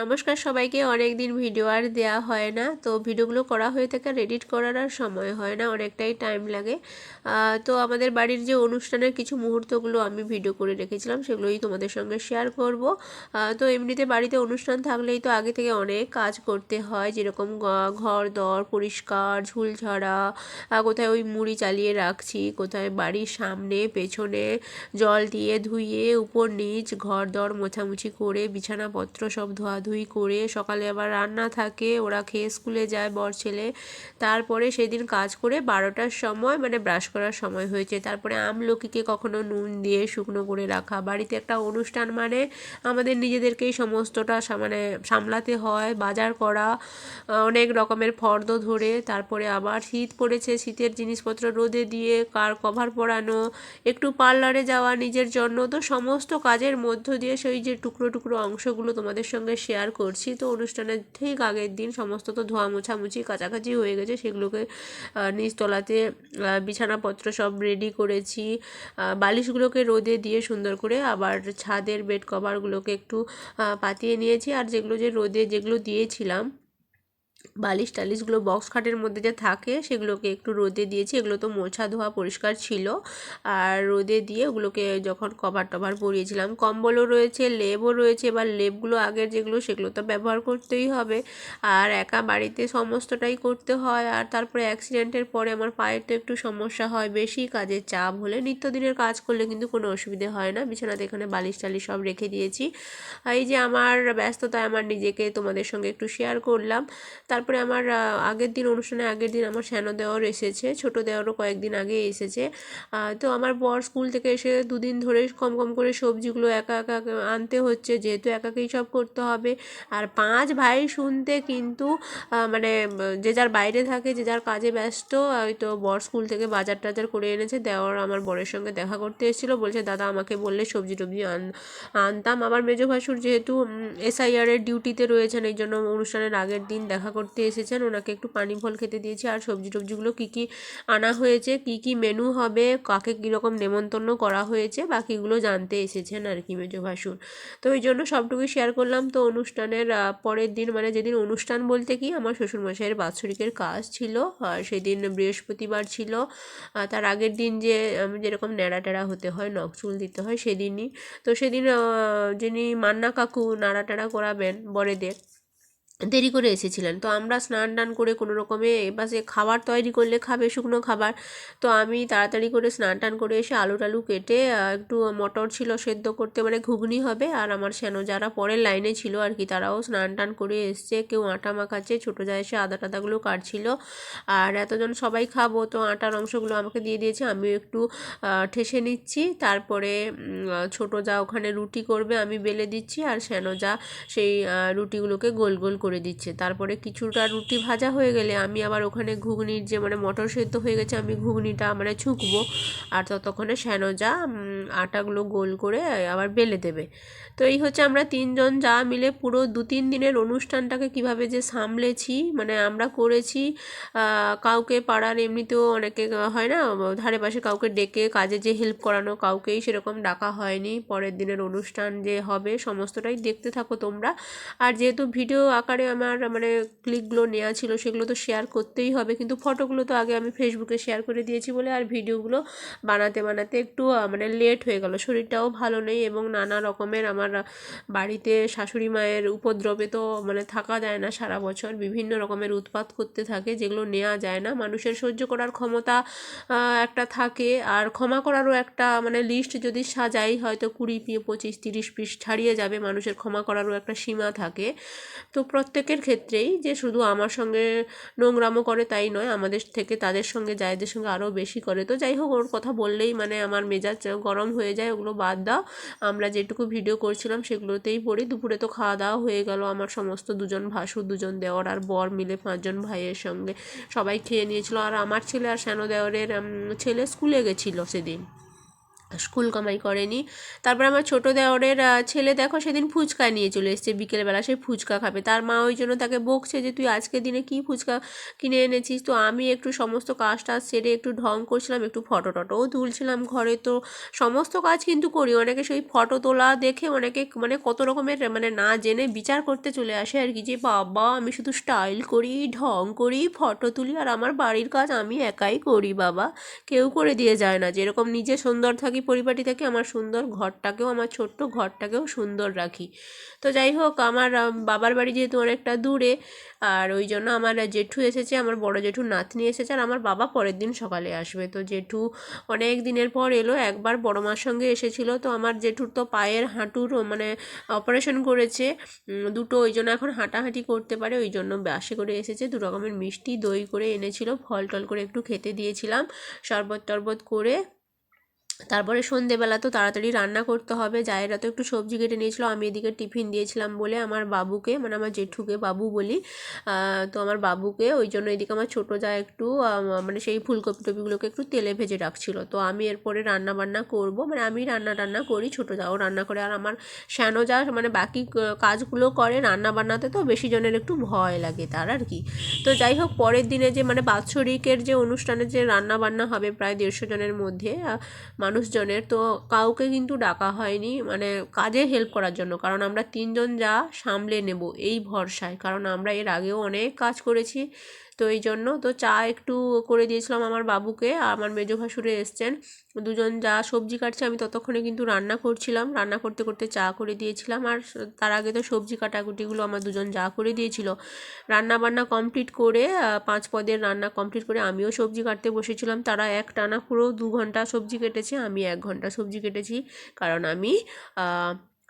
নমস্কার সবাইকে। অনেক দিন ভিডিও আর দেওয়া হয় না। তো ভিডিওগুলো করা হয়ে থাকে আর এডিট করার আর সময় হয় না, অনেকটাই টাইম লাগে। তো আমাদের বাড়ির যে অনুষ্ঠানের কিছু মুহূর্তগুলো আমি ভিডিও করে রেখেছিলাম, সেগুলোই তোমাদের সঙ্গে শেয়ার করব। তো এমনিতে বাড়িতে অনুষ্ঠান থাকলেই তো আগে থেকে অনেক কাজ করতে হয়। যেরকম ঘর, দর, পরিষ্কার, ঝুল ঝাড়া কোথায় ওই মুড়ি চালিয়ে রাখছি, কোথায় বাড়ির সামনে, পেছনে জল দিয়ে ধুইয়ে উপর নিচ, ঘর দর মোছামুছি করে, বিছানাপত্র সব ধোয়াধুয়ি করে সকালে আবার রান্না থাকে, ওরা খেয়ে স্কুলে যায় বর ছেলে। তারপরে সেদিন কাজ করে বারোটার সময় মানে ব্রাশ করার সময় হয়েছে। তারপরে আমলকিকে কখনো নুন দিয়ে শুকনো করে রাখা। বাড়িতে একটা অনুষ্ঠান মানে আমাদের নিজেদেরকেই সমস্তটা মানে সামলাতে হয়, বাজার করা অনেক রকমের ফর্দ ধরে। তারপরে আবার শীত পড়েছে, শীতের জিনিসপত্র রোদে দিয়ে কার কভার পরানো, একটু পার্লারে যাওয়া নিজের জন্য। তো সমস্ত কাজের মধ্য দিয়ে সেই যে টুকরো টুকরো অংশগুলো তোমাদের সঙ্গে শেয়ার করছি। তো অনুষ্ঠানের ঠিক আগের দিন সমস্ত তো ধোয়া মোছামুছি কাছাকাছি হয়ে গেছে, সেগুলোকে নিচতলাতে বিছানাপত্র সব রেডি করেছি। বালিশগুলোকে রোদে দিয়ে সুন্দর করে আবার ছাদের বেড কভারগুলোকে একটু পাতিয়ে নিয়েছি। আর যেগুলো যে রোদে যেগুলো দিয়েছিলাম বালিশ টালিশগুলো বক্স খাটের মধ্যে যে থাকে, সেগুলোকে একটু রোদে দিয়েছি। এগুলো তো মোছা ধোয়া পরিষ্কার ছিল। আর রোদে দিয়ে ওগুলোকে যখন কভার টভার পরিয়েছিলাম, কম্বলও রয়েছে, লেবও রয়েছে। এবার লেপগুলো আগের যেগুলো, সেগুলো তো ব্যবহার করতেই হবে। আর একা বাড়িতে সমস্তটাই করতে হয়। আর তারপরে অ্যাক্সিডেন্টের পরে আমার পায়ের তো একটু সমস্যা হয়, বেশি কাজের চাপ হলে নিত্যদিনের কাজ করলে কিন্তু কোনো অসুবিধে হয় না। বিছানাতে এখানে বালিশ টালিশ সব রেখে দিয়েছি। এই যে আমার ব্যস্ততায় আমার নিজেকে তোমাদের সঙ্গে একটু শেয়ার করলাম। তারপরে আমার আগের দিন অনুষ্ঠানে আগের দিন আমার শ্যানো দেওয়ার এসেছে। ছোট দেওয়ারও কয়েকদিন আগে এসেছে। তো আমার বর স্কুল থেকে এসে দুদিন ধরে কম কম করে সবজিগুলো একা একা আনতে হচ্ছে। যেহেতু একাকেই সব করতে হবে। আর পাঁচ ভাই শুনতে কিন্তু মানে যে যার বাইরে থাকে, যে যার কাজে ব্যস্ত তো বর স্কুল থেকে বাজার টাজার করে এনেছে। দেওয়ার আমার বরের সঙ্গে দেখা করতে এসেছিল। বলছে, দাদা, আমাকে বললে সবজি টবজি আন, আনতাম। আমার মেজো ভাসুর যেহেতু এসআইআর এর ডিউটিতে রয়েছেন এই জন্য অনুষ্ঠানের আগের দিন দেখা করতে এসেছেন। ওনাকে একটু পানি ফল খেতে দিয়েছি। আর সবজি টবজিগুলো কী কী আনা হয়েছে, কী কী মেনু হবে, কাকে কীরকম নেমন্তন্ন করা হয়েছে, বাকিগুলো জানতে এসেছেন আর কি মেজো ভাসুর। তো ওই জন্য সবটুকুই শেয়ার করলাম। তো অনুষ্ঠানের পরের দিন মানে যেদিন অনুষ্ঠান বলতে কি, আমার শ্বশুরমশাইয়ের বাৎসরিকের কাজ ছিল। আর সেদিন বৃহস্পতিবার ছিল। তার আগের দিন যে আমি যেরকম ন্যাড়া টেড়া হতে হয়, নখ চুল দিতে হয়, সেদিনই। তো সেদিন যিনি মান্না কাকু, নাড়া টাড়া করাবেন বড়েদের দেরি করে এসেছিলেন। তো আমরা স্নান টান করে কোনো রকমে এপাশে খাবার তৈরি করলে খাবে, শুকনো খাবার। তো আমি তাড়াতাড়ি করে স্নান টান করে এসে আলু টালু কেটে একটু মটর ছিল সেদ্ধ করতে মানে ঘুগনি হবে। আর আমার শ্যানো যারা পরের লাইনে ছিল আর কি, তারাও স্নান টান করে এসছে। কেউ আটা মাখাচ্ছে, ছোটো যা এসে আদা টাদাগুলো কাটছিল। আর এতজন সবাই খাব, তো আটার অংশগুলো আমাকে দিয়ে দিয়েছে, আমিও একটু ঠেসে নিচ্ছি। তারপরে ছোটো যা ওখানে রুটি করবে, আমি বেলে দিচ্ছি। আর শ্যানো যা সেই রুটিগুলোকে গোল গোল করে দিচ্ছে। তারপরে কিছুটা রুটি ভাজা হয়ে গেলে আমি আবার ওখানে ঘুগনির যে মানে মটর সেদ্ধ হয়ে গেছে, আমি ঘুগনিটা মানে ছুঁকবো। আর ততক্ষণে শ্যানো যা আটাগুলো গোল করে আবার বেলে দেবে। তো এই হচ্ছে আমরা তিনজন যা মিলে পুরো দু তিন দিনের অনুষ্ঠানটাকে কীভাবে যে সামলেছি মানে আমরা করেছি কাউকে পাড়ার এমনিতেও অনেকে হয় না, ধারে পাশে কাউকে ডেকে কাজে যে হেল্প করানো, কাউকেই সেরকম ডাকা হয়নি। পরের দিনের অনুষ্ঠান যে হবে, সমস্তটাই দেখতে থাকো তোমরা। আর যেহেতু ভিডিও আকারে আমার মানে ক্লিকগুলো নেওয়া ছিল, সেগুলো তো শেয়ার করতেই হবে। কিন্তু ফটোগুলো তো আগে আমি ফেসবুকে শেয়ার করে দিয়েছি বলে আর ভিডিওগুলো বানাতে বানাতে একটু মানে লেট হয়ে গেল। শরীরটাও ভালো নেই এবং নানা রকমের আমার বাড়িতে শাশুড়ি মায়ের উপদ্রবে তো মানে থাকা যায় না সারা বছর। বিভিন্ন রকমের উৎপাত করতে থাকে, যেগুলো নেওয়া যায় না। মানুষের সহ্য করার ক্ষমতা একটা থাকে। আর ক্ষমা করারও একটা মানে লিস্ট যদি সাজাই, হয়তো কুড়ি, পঁচিশ, তিরিশ পিস ছাড়িয়ে যাবে। মানুষের ক্ষমা করারও একটা সীমা থাকে। তো প্রত্যেকের ক্ষেত্রেই যে শুধু আমার সঙ্গে নোংরামো করে তাই নয়, আমাদের থেকে তাদের সঙ্গে, জায়দের সঙ্গে আরও বেশি করে। তো যাই হোক, ওর কথা বললেই মানে আমার মেজাজ গরম হয়ে যায়, ওগুলো বাদ দাও। আমরা যেটুকু ভিডিও করছিলাম সেগুলোতেই পড়ি। দুপুরে তো খাওয়া দাওয়া হয়ে গেল, আমার সমস্ত দুজন ভাসুর, দুজন দেওয়ার আর বর মিলে পাঁচজন ভাইয়ের সঙ্গে সবাই খেয়ে নিয়েছিল। আর আমার ছেলে আর শ্যানো দেওয়ারের ছেলে স্কুলে গেছিল সেদিন। স্কুল কামাই করেনি। তারপর আমার ছোটো দেওরের ছেলে দেখো সেদিন ফুচকা নিয়ে চলে এসেছে বিকেলবেলা, সে ফুচকা খাবে। তার মা ওই জন্য তাকে বকছে যে, তুই আজকে দিনে কি ফুচকা কিনে এনেছিস? তো আমি একটু সমস্ত কাজ টাজ সেরে একটু ঢং করছিলাম, একটু ফটো টটোও তুলছিলাম ঘরে। তো সমস্ত কাজ কিন্তু করি। অনেকে সেই ফটো তোলা দেখে অনেকে মানে কত রকমের মানে না জেনে বিচার করতে চলে আসে আর কি, যে, বাবা, আমি শুধু স্টাইল করি, ঢং করি, ফটো তুলি, আর আমার বাড়ির কাজ আমি একাই করি, বাবা। কেউ করে দিয়ে যায় না। যেরকম নিজে সুন্দর থাকি পরিপাটি থাকি আমার সুন্দর ঘরটাকেও, আমার ছোট্ট ঘরটাকেও সুন্দর রাখি। তো যাই হোক, আমার বাবার বাড়ি যেহেতু অনেকটা দূরে, আর ওই জন্য আমার জেঠু এসেছে, আমার বড় জেঠু নাতনি এসেছে, আর আমার বাবা পরের দিন সকালে আসবে। তো জেঠু অনেক দিনের পর এলো, একবার বড় মার সঙ্গে এসেছিল। তো আমার জেঠুর তো পায়ের হাঁটুর মানে অপারেশন করেছে দুটো, ওই জন্য এখন হাঁটাহাঁটি করতে পারে, ওই জন্য বাসে করে এসেছে। দু রকমের মিষ্টি, দই করে এনেছিল, ফল টল করে একটু খেতে দিয়েছিলাম, শরবত টরবত করে তারপরে সন্ধেবেলা তো তাড়াতাড়ি রান্না করতে হবে। জায়েরা তো একটু সবজি কেটে নিয়েছিল, আমি এদিকে টিফিন দিয়েছিলাম বলে আমার বাবুকে মানে আমার জেঠুকে বাবু বলি। তো আমার বাবুকে ওই জন্য এদিকে আমার ছোটো যা একটু মানে সেই ফুলকপি টপিগুলোকে একটু তেলে ভেজে রাখছিল। তো আমি এরপরে রান্না বান্না করব মানে আমি রান্না টান্না করি ছোটো যাও রান্না করে। আর আমার শ্যানো যা মানে বাকি কাজগুলো করে রান্না বান্নাতে তো বেশি জনের একটু ভয় লাগে তার আর কি। তো যাই হোক, পরের দিনে যে মানে বাৎসরিকের যে অনুষ্ঠানে যে রান্না বান্না হবে প্রায় দেড়শো জনের মধ্যে মানুষজনের, তো কাউকে কিন্তু ডাকা হয়নি। মানে কাজে হেল্প করার জন্য। কারণ আমরা তিনজন যা সামলে নেব এই ভরসায়। কারণ আমরা এর আগেও অনেক কাজ করেছি। তো এই জন্য তো চা একটু করে দিয়েছিলাম আমার বাবুকে আমার মেজো ভাসুরে এসছেন। দুজন যা সবজি কাটছে আমি ততক্ষণে কিন্তু রান্না করছিলাম। রান্না করতে করতে চা করে দিয়েছিলাম, আর তার আগে তো সবজি কাটাকুটিগুলো আমার দুজন যা করে দিয়েছিল। রান্না বান্না কমপ্লিট করে পাঁচ পদের রান্না কমপ্লিট করে আমিও সবজি কাটতে বসেছিলাম। তারা এক টানা পুরো দু ঘণ্টা সবজি কেটেছে, আমি এক ঘণ্টা সবজি কেটেছি। কারণ আমি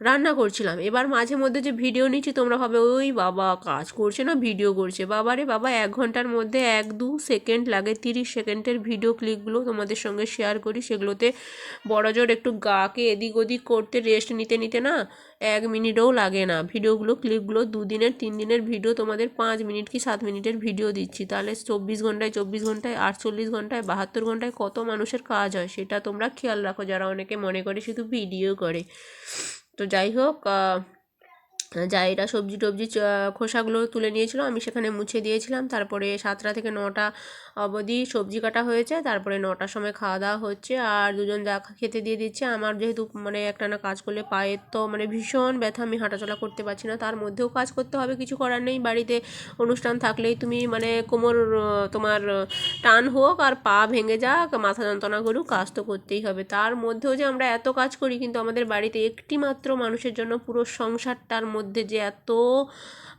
রান্না করছিলাম। এবার মাঝে মধ্যে যে ভিডিও নিচ্ছি, তোমরা ভাবে, ওই বাবা, কাজ করছে না ভিডিও করছে। বাবারে বাবা, এক ঘণ্টার মধ্যে এক দু সেকেন্ড লাগে, তিরিশ সেকেন্ডের ভিডিও ক্লিপগুলো তোমাদের সঙ্গে শেয়ার করি। সেগুলোতে বড় জোর একটু গাকে এদিক ওদিক করতে রেস্ট নিতে নিতে না এক মিনিটও লাগে না। ভিডিওগুলো ক্লিপগুলো দুদিনের তিন দিনের ভিডিও তোমাদের পাঁচ মিনিট কি সাত মিনিটের ভিডিও দিচ্ছি। তাহলে চব্বিশ ঘন্টায় চব্বিশ ঘন্টায়, আটচল্লিশ ঘন্টায়, বাহাত্তর ঘন্টায় কত মানুষের কাজ হয়, সেটা তোমরা খেয়াল রাখো। যারা অনেকে মনে করে শুধু ভিডিও করে। তো যাই হোক আহ, এটা সবজি টবজি খোসাগুলো তুলে নিয়েছিল আমি সেখানে মুছে দিয়েছিলাম। তারপরে সাতটা থেকে নটা অবধি সবজি কাটা হয়েছে। তারপরে নটার সময় খাওয়া দাওয়া হচ্ছে। আর দুজন যা খেতে দিয়ে দিচ্ছে। আমার যেহেতু মানে একটানা কাজ করলে পায়ের তো মানে ভীষণ ব্যথা আমি হাঁটাচলা করতে পারছি না। তার মধ্যেও কাজ করতে হবে কিছু করার নেই। বাড়িতে অনুষ্ঠান থাকলেই তুমি মানে কোমর তোমার টান হোক আর পা ভেঙে যাক মাথা যন্ত্রণা করুক কাজ তো করতেই হবে। তার মধ্যেও যে আমরা এত কাজ করি কিন্তু আমাদের বাড়িতে একটি মাত্র মানুষের জন্য পুরো সংসারটার মধ্যে যে এত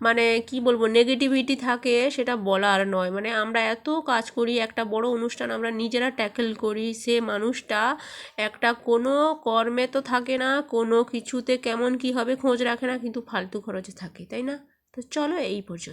মানে কি বলব নেগেটিভিটি থাকে সেটা বলার নয়। মানে আমরা এত কাজ করি, একটা বড় অনুষ্ঠান আমরা নিজেরা ট্যাকেল করি, সে মানুষটা একটা কোনো কর্মে তো থাকে না, কোনো কিছুতে কেমন কি হবে খোঁজ রাখে না, কিন্তু ফালতু খরচে থাকে, তাই না? তো চলো এই পর্যন্ত।